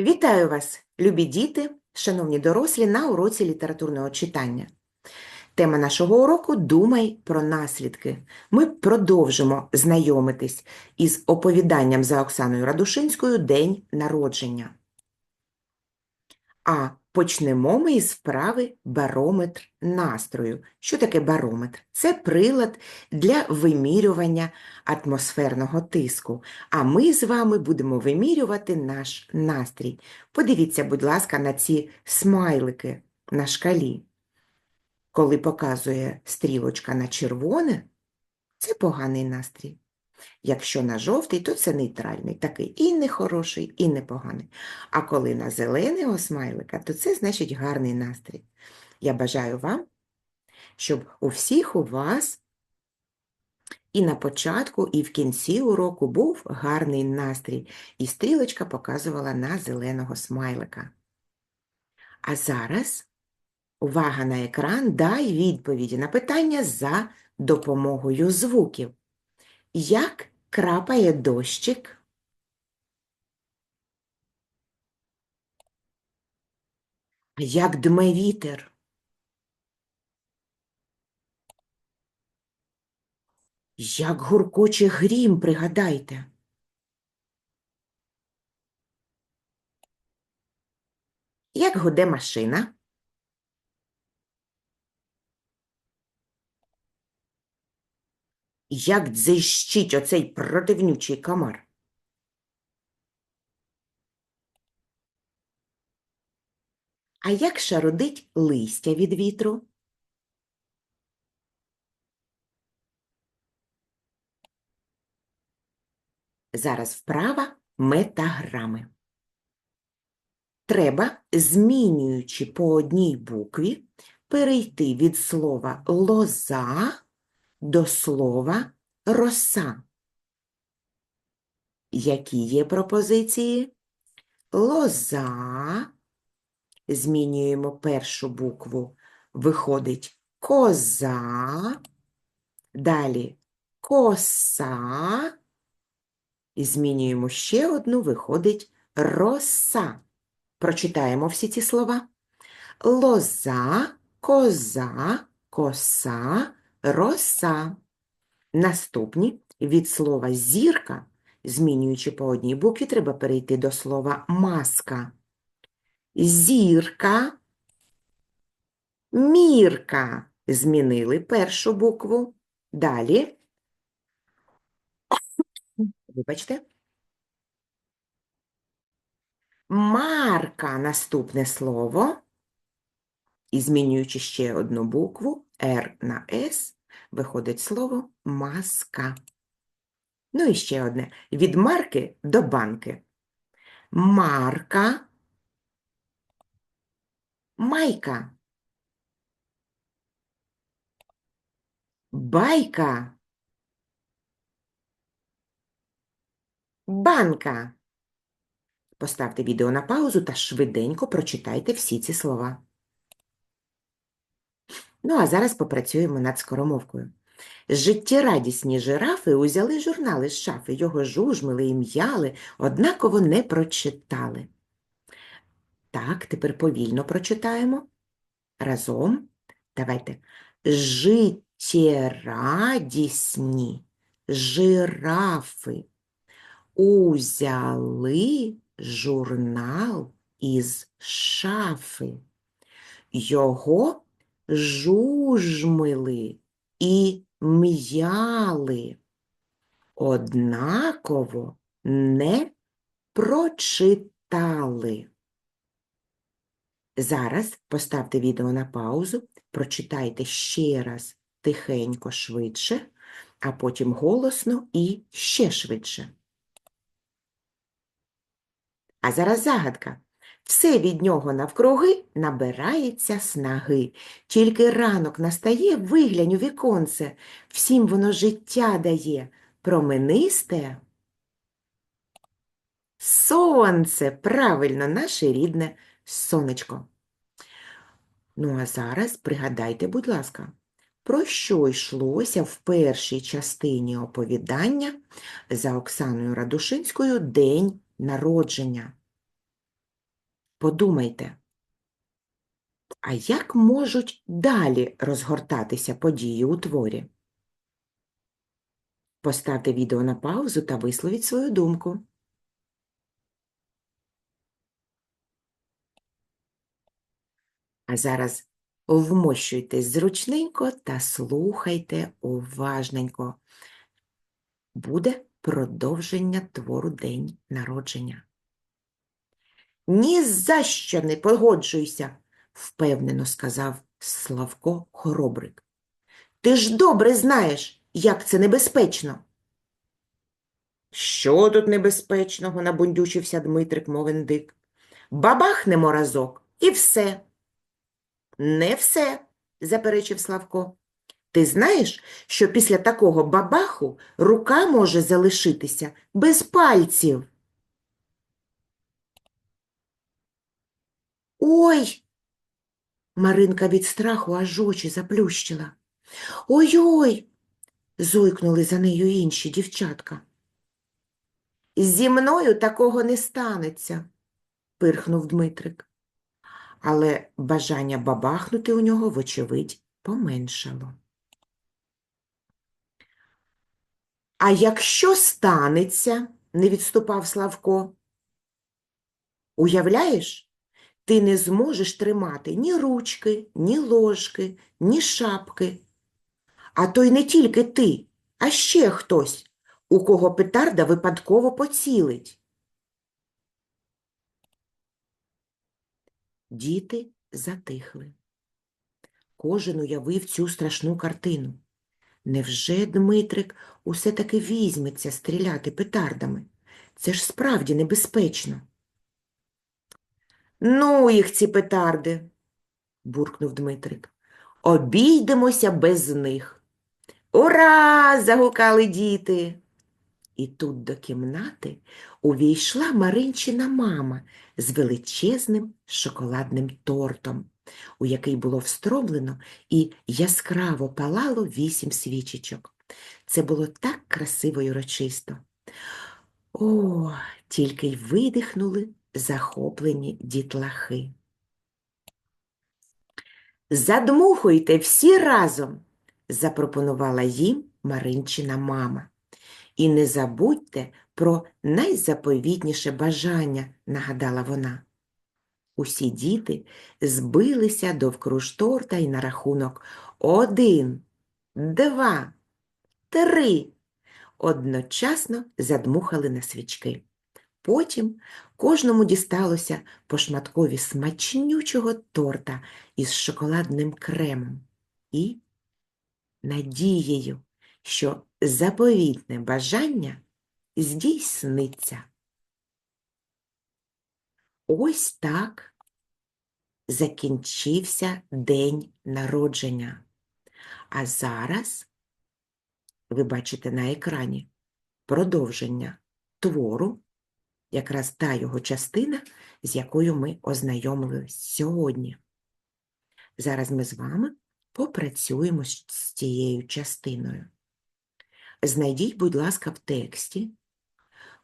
Вітаю вас, любі діти, шановні дорослі, на уроці літературного читання. Тема нашого уроку Думай про наслідки. Ми продовжимо знайомитись із оповіданням за Оксаною Радушинською День народження. А почнемо ми із вправи барометр настрою. Що таке барометр? Це прилад для вимірювання атмосферного тиску. А ми з вами будемо вимірювати наш настрій. Подивіться, будь ласка, на ці смайлики на шкалі. Коли показує стрілочка на червоне, це поганий настрій. Якщо на жовтий, то це нейтральний, такий і не хороший, і не поганий. А коли на зеленого смайлика, то це значить гарний настрій. Я бажаю вам, щоб у всіх у вас і на початку, і в кінці уроку був гарний настрій, і стрілочка показувала на зеленого смайлика. А зараз увага на екран, дай відповіді на питання за допомогою звуків. Як крапає дощик? Як дме вітер? Як гуркоче грім, пригадайте. Як гуде машина? Як дзищить оцей противнючий комар? А як шарудить листя від вітру? Зараз вправа метаграми. Треба, змінюючи по одній букві, перейти від слова лоза до слова роса. Які є пропозиції? Лоза. Змінюємо першу букву. Виходить коза. Далі коса. І змінюємо ще одну, виходить роса. Прочитаємо всі ці слова. Лоза, коза, коса, роса. Наступні від слова зірка, змінюючи по одній букві, треба перейти до слова маска. Зірка, мірка. Змінили першу букву. Далі. Вибачте. Марка наступне слово. І змінюючи ще одну букву R на S, виходить слово маска. Ну і ще одне. Від марки до банки. Марка. Майка. Байка. Банка. Поставте відео на паузу та швиденько прочитайте всі ці слова. Ну, а зараз попрацюємо над скоромовкою. Життєрадісні жирафи узяли журнали з шафи, його жужмили і м'яли, однаково не прочитали. Так, тепер повільно прочитаємо. Разом. Давайте. Життєрадісні жирафи узяли журнал із шафи. Його жужмили і м'яли. Однаково не прочитали. Зараз поставте відео на паузу, прочитайте ще раз тихенько швидше, а потім голосно і ще швидше. А зараз загадка. Все від нього навкруги набирається снаги. Тільки ранок настає, виглянь у віконце, всім воно життя дає, променисте. Сонце, правильно, наше рідне сонечко. Ну, а зараз пригадайте, будь ласка, про що йшлося в першій частині оповідання за Оксаною Радушинською День народження. Подумайте, а як можуть далі розгортатися події у творі? Поставте відео на паузу та висловіть свою думку. А зараз вмощуйтесь зручненько та слухайте уважненько. Буде продовження твору День народження. Ні за що не погоджуйся, впевнено сказав Славко Хоробрик. Ти ж добре знаєш, як це небезпечно. Що тут небезпечного? набундючився Дмитрик Мовендик. Бабахнемо разок і все. Не все, заперечив Славко. Ти знаєш, що після такого бабаху рука може залишитися без пальців. Ой! Маринка від страху аж очі заплющила. Ой-ой! зойкнули за нею інші дівчатка. Зі мною такого не станеться, пирхнув Дмитрик. Але бажання бабахнути у нього, вочевидь, поменшало. А якщо станеться, не відступав Славко, уявляєш, ти не зможеш тримати ні ручки, ні ложки, ні шапки. А то й не тільки ти, а ще хтось, у кого петарда випадково поцілить. Діти затихли. Кожен уявив цю страшну картину. Невже Дмитрик усе таки візьметься стріляти петардами? Це ж справді небезпечно. Ну, їх ці петарди, буркнув Дмитрик. Обійдемося без них. Ура! загукали діти. І тут до кімнати увійшла Маринчина мама з величезним шоколадним тортом, у який було встромлено і яскраво палало вісім свічечок. Це було так красиво й урочисто. О, тільки й видихнули захоплені дітлахи. Задмухуйте всі разом, запропонувала їм Маринчина мама. І не забудьте про найзаповітніше бажання, нагадала вона. Усі діти збилися довкруж торта й на рахунок один, два, три. Одночасно задмухали на свічки. Потім кожному дісталося по шматкові смачнючого торта із шоколадним кремом і надією, що заповітне бажання здійсниться. Ось так закінчився день народження. А зараз ви бачите на екрані продовження твору, якраз та його частина, з якою ми ознайомилися сьогодні. Зараз ми з вами попрацюємо з цією частиною. Знайдіть, будь ласка, в тексті,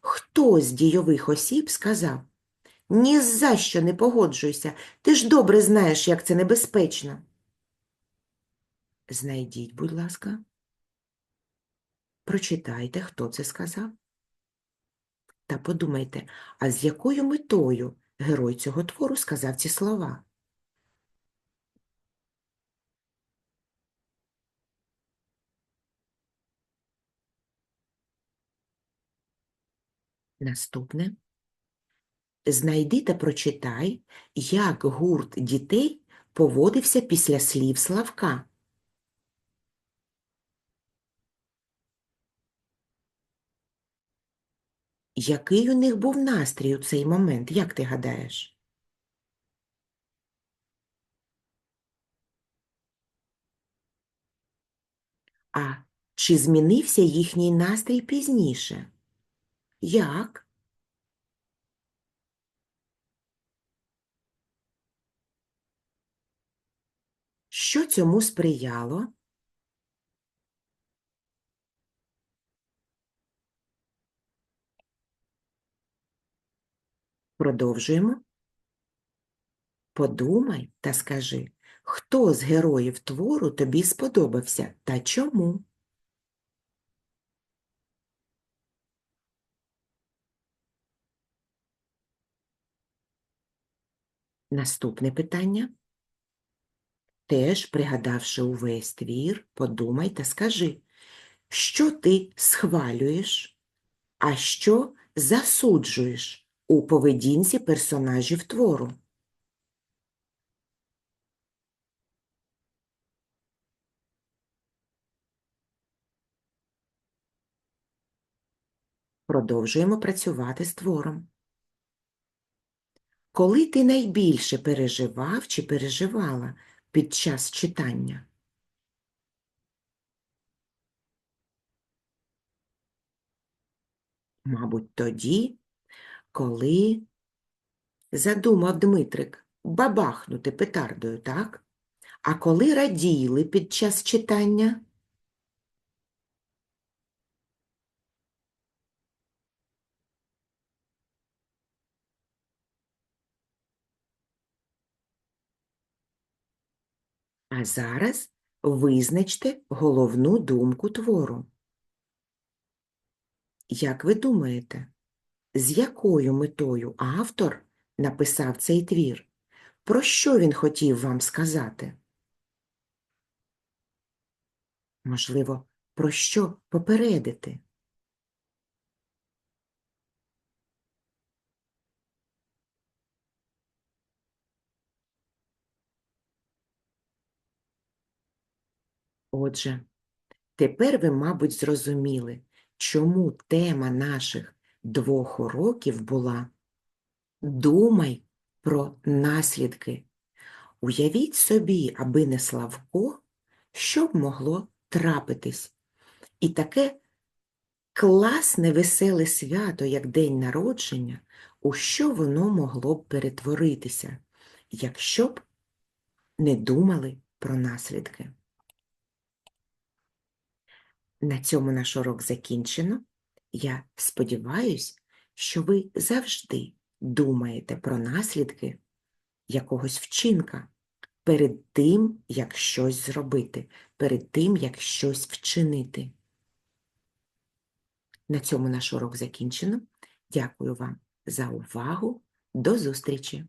хто з дійових осіб сказав «Ні за що не погоджуйся, ти ж добре знаєш, як це небезпечно. Знайдіть, будь ласка. Прочитайте, хто це сказав. Та подумайте, а з якою метою герой цього твору сказав ці слова? Наступне. Знайди та прочитай, як гурт дітей поводився після слів Славка. Який у них був настрій у цей момент, як ти гадаєш? А чи змінився їхній настрій пізніше? Як? Що цьому сприяло? Продовжуємо. Подумай та скажи, хто з героїв твору тобі сподобався та чому? Наступне питання. Теж, пригадавши увесь твір, подумай та скажи, що ти схвалюєш, а що засуджуєш у поведінці персонажів твору. Продовжуємо працювати з твором. Коли ти найбільше переживав чи переживала під час читання? Мабуть, тоді, коли задумав Дмитрик бабахнути петардою, так? А коли раділи під час читання? А зараз визначте головну думку твору. Як ви думаєте, з якою метою автор написав цей твір? Про що він хотів вам сказати? Можливо, про що попередити? Отже, тепер ви, мабуть, зрозуміли, чому тема наших двох уроків була Думай про наслідки. Уявіть собі, аби не Славко, що б могло трапитись. І таке класне веселе свято, як день народження, у що воно могло б перетворитися, якщо б не думали про наслідки. На цьому наш урок закінчено. Я сподіваюся, що ви завжди думаєте про наслідки якогось вчинка перед тим, як щось зробити, перед тим, як щось вчинити. На цьому наш урок закінчено. Дякую вам за увагу. До зустрічі!